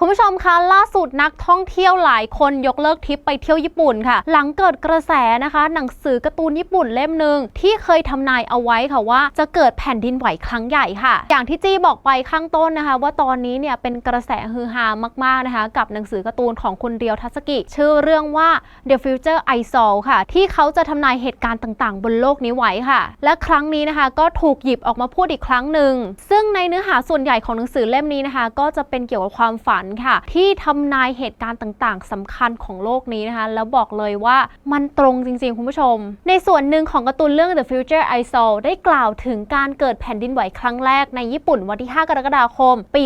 คุณผู้ชมคะล่าสุดนักท่องเที่ยวหลายคนยกเลิกทริปไปเที่ยวญี่ปุ่นค่ะ หลังเกิดกระแสนะคะ หนังสือการ์ตูนญี่ปุ่นเล่มหนึ่งที่เคยทำนายเอาไว้ค่ะว่า จะเกิดแผ่นดินไหวครั้งใหญ่ค่ะ อย่างที่จี้บอกไปข้างต้นนะคะ ว่าตอนนี้เนี่ยเป็นกระแสฮือฮามากๆนะคะ กับหนังสือการ์ตูนของคุณเรียวทัศกิ ชื่อเรื่องว่า The Future I Saw ค่ะ ที่เขาจะทำนายเหตุการณ์ต่างๆ บนโลกนี้ไว้ค่ะ และครั้งนี้นะคะ ก็ถูกหยิบออกมาพูดอีกครั้งหนึ่งซึ่งในเนื้อหาส่วนใหญ่ของหนังสือเล่มนี้นะคะ ก็จะเป็นเกี่ยวกับความฝันค่ะ ที่ทำนายเหตุการณ์ต่างๆสำคัญของโลกนี้นะคะ แล้วบอกเลยว่ามันตรงจริงๆ คุณผู้ชม ในส่วนหนึ่งของการ์ตูนเรื่อง The Future I Saw ได้กล่าวถึงการเกิดแผ่นดินไหวครั้งแรกในญี่ปุ่นวันที่ 5 กรกฎาคม ปี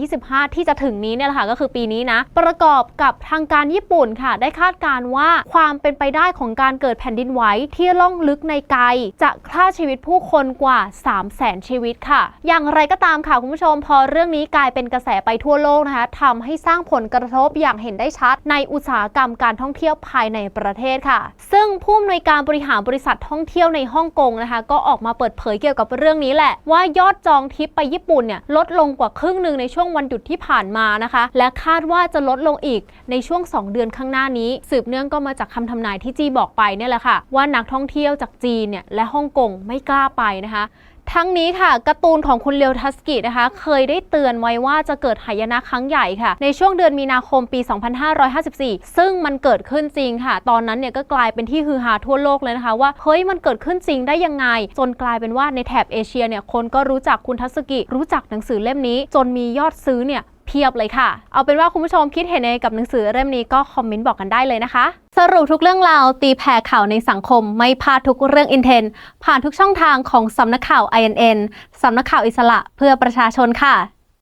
2025 ที่จะถึงนี้เนี่ยแหละค่ะก็คือปีนี้นะ ประกอบกับทางการญี่ปุ่นค่ะ ได้คาดการณ์ว่าความเป็นไปได้ของการเกิดแผ่นดินไหวที่ล่องลึกในไกล จะฆ่าชีวิตผู้คนกว่า 3 0 0แสนชีวิตค่ะ อย่างไรก็ตามค่ะคุณผู้ชมพอเรื่องนี้กลายเป็นกระแสไปทั่วโลกนะคะทำให้สร้างผลกระทบอย่างเห็นได้ชัด ในอุตสาหกรรมการท่องเที่ยวภายในประเทศค่ะ ซึ่งผู้อำนวยการบริหารบริษัทท่องเที่ยวในฮ่องกงนะคะ ก็ออกมาเปิดเผยเกี่ยวกับเรื่องนี้แหละ ว่ายอดจองทริปไปญี่ปุ่นเนี่ยลดลงกว่าครึ่งหนึ่งในช่วงวันหยุดที่ผ่านมานะคะ และคาดว่าจะลดลงอีกในช่วง 2 เดือนข้างหน้านี้ สืบเนื่องก็มาจากคำทำนายที่จีบอกไปเนี่ยแหละค่ะ ว่านักท่องเที่ยวจากจีนเนี่ยและฮ่องกงไม่กล้าไปนะคะ ทั้งนี้ค่ะการ์ตูนของคุณเลียวทัสกินะคะ เคยได้เตือนไว้ว่าจะเกิดหายนะครั้งใหญ่ค่ะ ในช่วงเดือนมีนาคมปี 2554 ซึ่งมันเกิดขึ้นจริงค่ะ ตอนนั้นเนี่ยก็กลายเป็นที่ฮือฮาทั่วโลกเลยนะคะ ว่าเฮ้ยมันเกิดขึ้นจริงได้ยังไง จนกลายเป็นว่าในแถบเอเชียเนี่ยคนก็รู้จักคุณทัสกิ รู้จักหนังสือเล่มนี้ จนมียอดซื้อเนี่ย เพียบเลยค่ะ เอาเป็นว่าคุณผู้ชมคิดเห็นยังไงกับหนังสือเล่มนี้ก็คอมเมนต์บอกกันได้เลยนะคะ สรุปทุกเรื่องราวตีแผ่ข่าวในสังคม ไม่พลาดทุกเรื่องอินเทนผ่านทุกช่องทางของสำนักข่าว INN สำนักข่าวอิสระเพื่อประชาชนค่ะ